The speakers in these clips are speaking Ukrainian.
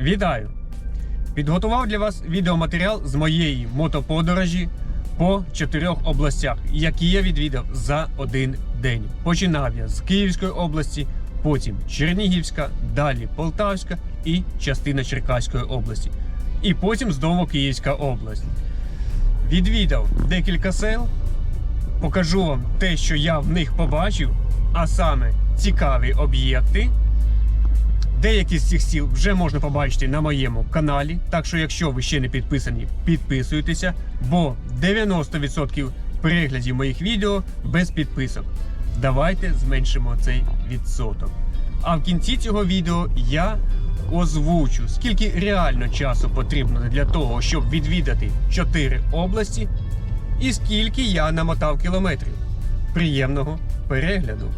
Вітаю! Підготував для вас відеоматеріал з моєї мотоподорожі по чотирьох областях, які я відвідав за один день. Починав я з Київської області, потім Чернігівська, далі Полтавська і частина Черкаської області. І потім знову Київська область. Відвідав декілька сел, покажу вам те, що я в них побачив, а саме цікаві об'єкти. Деякі з цих сіл вже можна побачити на моєму каналі. Так що, якщо ви ще не підписані, підписуйтеся, бо 90% переглядів моїх відео без підписок. Давайте зменшимо цей відсоток. А в кінці цього відео я озвучу, скільки реально часу потрібно для того, щоб відвідати 4 області, і скільки я намотав кілометрів. Приємного перегляду!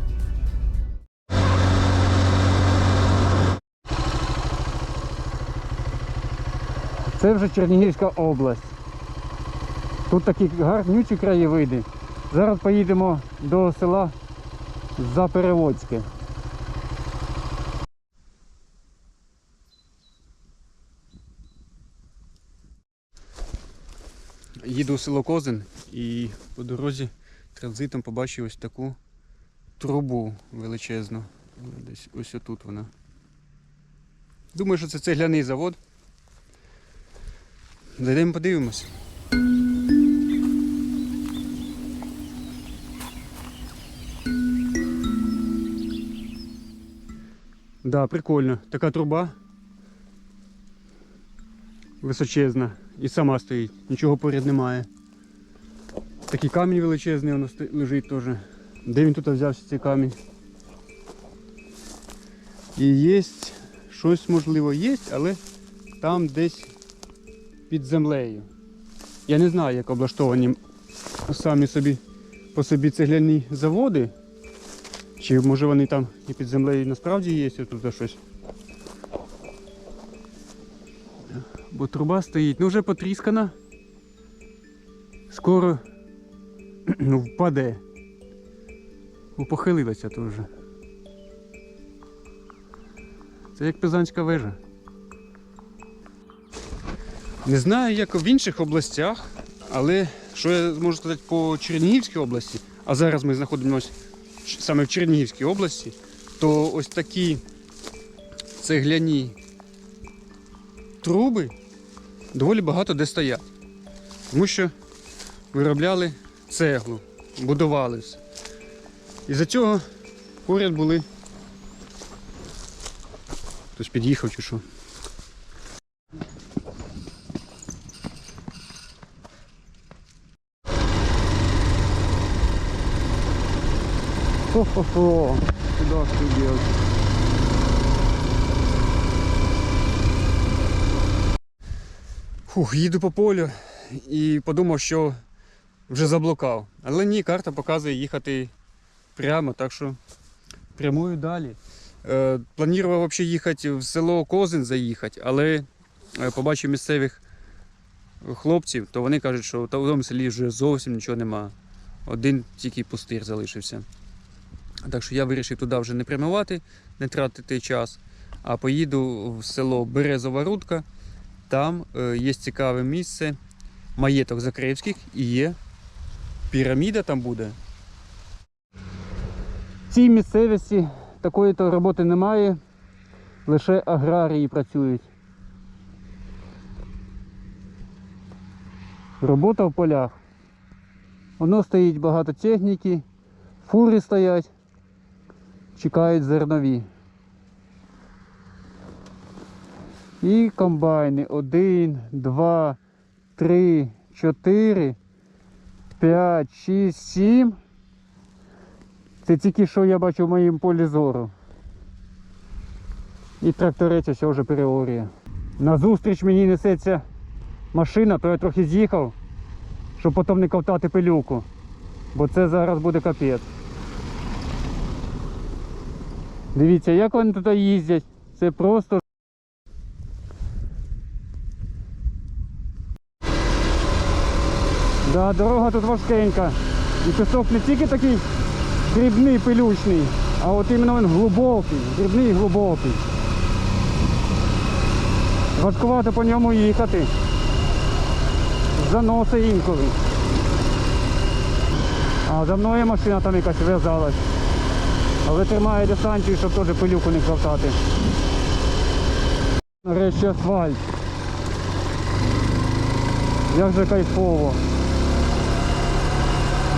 Це вже Чернігівська область. Тут такі гарнючі краєвиди. Зараз поїдемо до села Запереводське. Їду у село Козин і по дорозі транзитом побачив ось таку трубу величезну. Десь ось отут вона. Думаю, що це цегляний завод. Зайдемо подивимось. Да, прикольно. Така труба. Височезна. І сама стоїть. Нічого поряд немає. Такий камінь величезний воно сто- лежить теж. Де він тут взявся цей камінь? І є щось можливо є, але там десь під землею. Я не знаю, як облаштовані самі собі по собі цегляні заводи. Чи може вони там і під землею насправді є тут щось. Бо труба стоїть, ну вже потріскана. Скоро ну, впаде. Ну, похилилася теж. Це як Пизанська вежа. Не знаю, як в інших областях, але що я можу сказати по Чернігівській області, а зараз ми знаходимося саме в Чернігівській області, то ось такі цегляні труби доволі багато де стоять. Тому що виробляли цеглу, будували. І за цього поряд були. Хтось під'їхав чи що. Хо-хо-хо. Куда ж ты делать? Фух, їду по полю і подумав, що вже заблукав. Але ні, карта показує їхати прямо, так що прямую далі. Е, планував взагалі їхати в село Козин заїхати, але е, побачив місцевих хлопців, то вони кажуть, що в тому селі вже зовсім нічого нема. Один тільки пустир залишився. Так що я вирішив туди вже не прямувати, не тратити час, а поїду в село Березова Рудка. Там е, є цікаве місце, маєток Закревських і є піраміда там буде. В цій місцевості такої то роботи немає, лише аграрії працюють. Робота в полях. Воно стоїть багато техніки, фури стоять, чекають зернові. І комбайни. Один, два, три, чотири, п'ять, шість, сім. Це тільки що я бачу в моїм полі зору. І тракторець ось вже переорює. Назустріч мені несеться машина, то я трохи з'їхав, щоб потім не ковтати пилюку. Бо це зараз буде капець. Дивіться, як вони тут їздять. Це просто. Да, дорога тут важкенька. І пісок не тільки такий дрібний, пилючний, а от іменно він глибокий, дрібний і глибокий. Важкувато по ньому їхати. Заноси інколи. А за мною машина там якась в'язалась. Але тримає дистанцію, щоб теж пилюку не ковтати. Нарешті асфальт. Як же кайфово.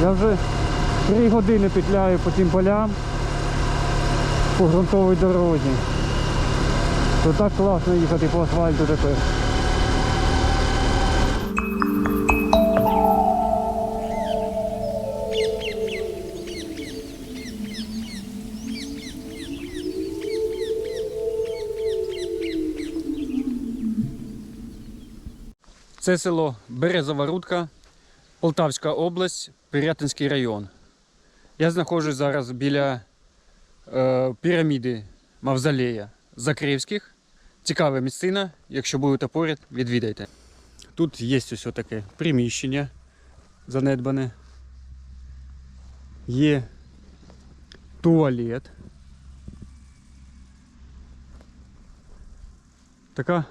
Я вже три години петляю по тим полям по ґрунтовій дорозі. То так класно їхати по асфальту тепер. Це село Березова Рудка, Полтавська область, Пирятинський район. Я знаходжусь зараз біля е, піраміди Мавзолея Закрівських. Цікава місцина. Якщо будете поряд, відвідайте. Тут є ось таке приміщення занедбане. Є туалет. Така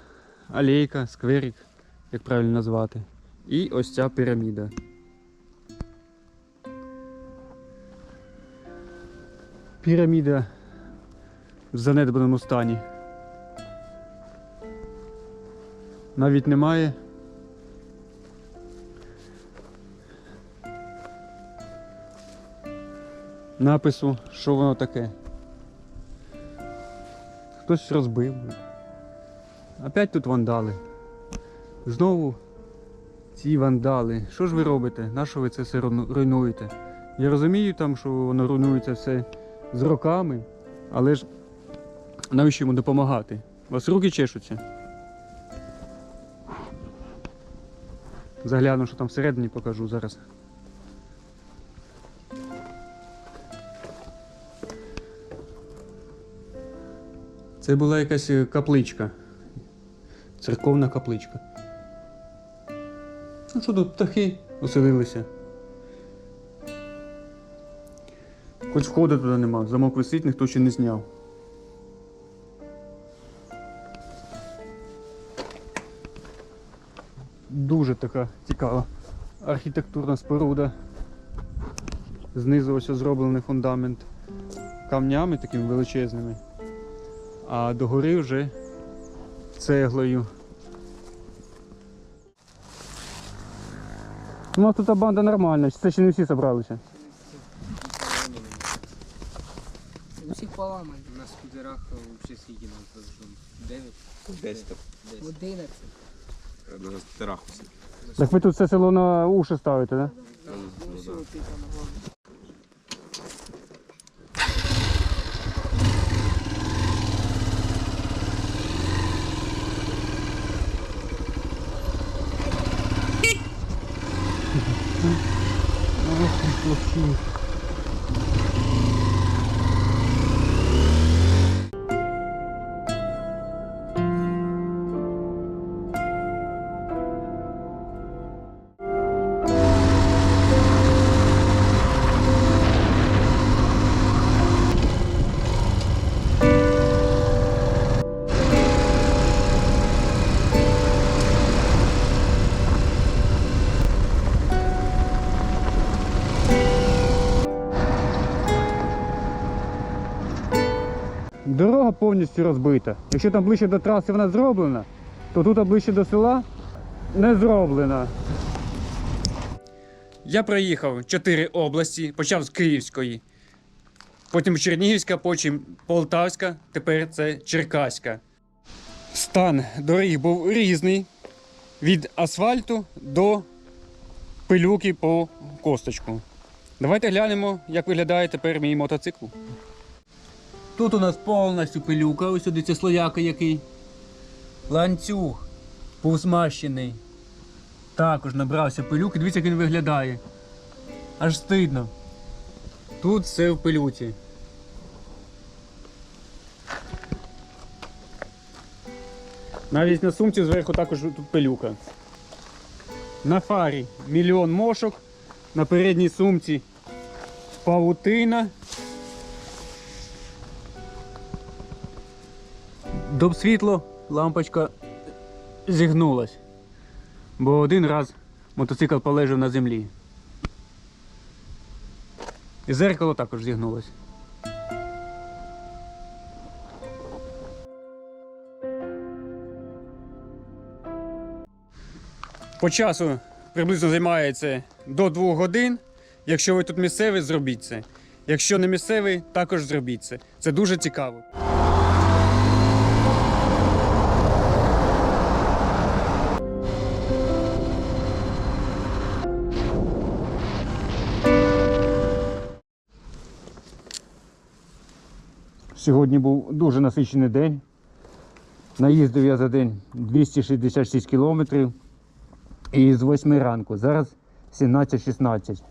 алейка, скверик, як правильно назвати. І ось ця піраміда. Піраміда в занедбаному стані. Навіть немає. Напису, що воно таке. Хтось розбив. Опять тут вандали. Знову ці вандали. Що ж ви робите? Нащо ви це все руйнуєте? Я розумію там, що воно руйнується все з роками, але ж навіщо йому допомагати? У вас руки чешуться. Загляну, що там всередині покажу зараз. Це була якась е, капличка. Церковна капличка. Що тут птахи оселилися? Хоч входу туди нема, замок висить, ніхто ще не зняв. Дуже така цікава архітектурна споруда. Знизу ось зроблений фундамент камнями такими величезними, а догори вже цеглою. У нас тут банда нормальна, це ще не всі зібралися. Усіх поламані. На скутерах взагалі скільки нам? 9? Десь так. 11. На скутерах усі. Так ви тут все село на уші ставите, так? Да? Дорога повністю розбита. Якщо там ближче до траси вона зроблена, то тут ближче до села не зроблена. Я проїхав чотири області, почав з Київської, потім Чернігівська, потім Полтавська, тепер це Черкаська. Стан доріг був різний від асфальту до пилюки по косточку. Давайте глянемо, як виглядає тепер мій мотоцикл. Тут у нас повністю пилюка, ось сюди це слояка який. Ланцюг був змащений. Також набрався пилюки, дивіться, як він виглядає. Аж стидно. Тут все в пилюці. Навіть на сумці зверху також тут пилюка. На фарі мільйон мошок, на передній сумці павутина. Доп світло, лампочка зігнулась. Бо один раз мотоцикл полежав на землі. І зеркало також зігнулось. По часу приблизно займається до 2 годин. Якщо ви тут місцевий, зробіть це. Якщо не місцевий, також зробіть це. Це дуже цікаво. Сьогодні був дуже насичений день. Наїздив я за день 266 кілометрів. І з 8 ранку. Зараз 17.16.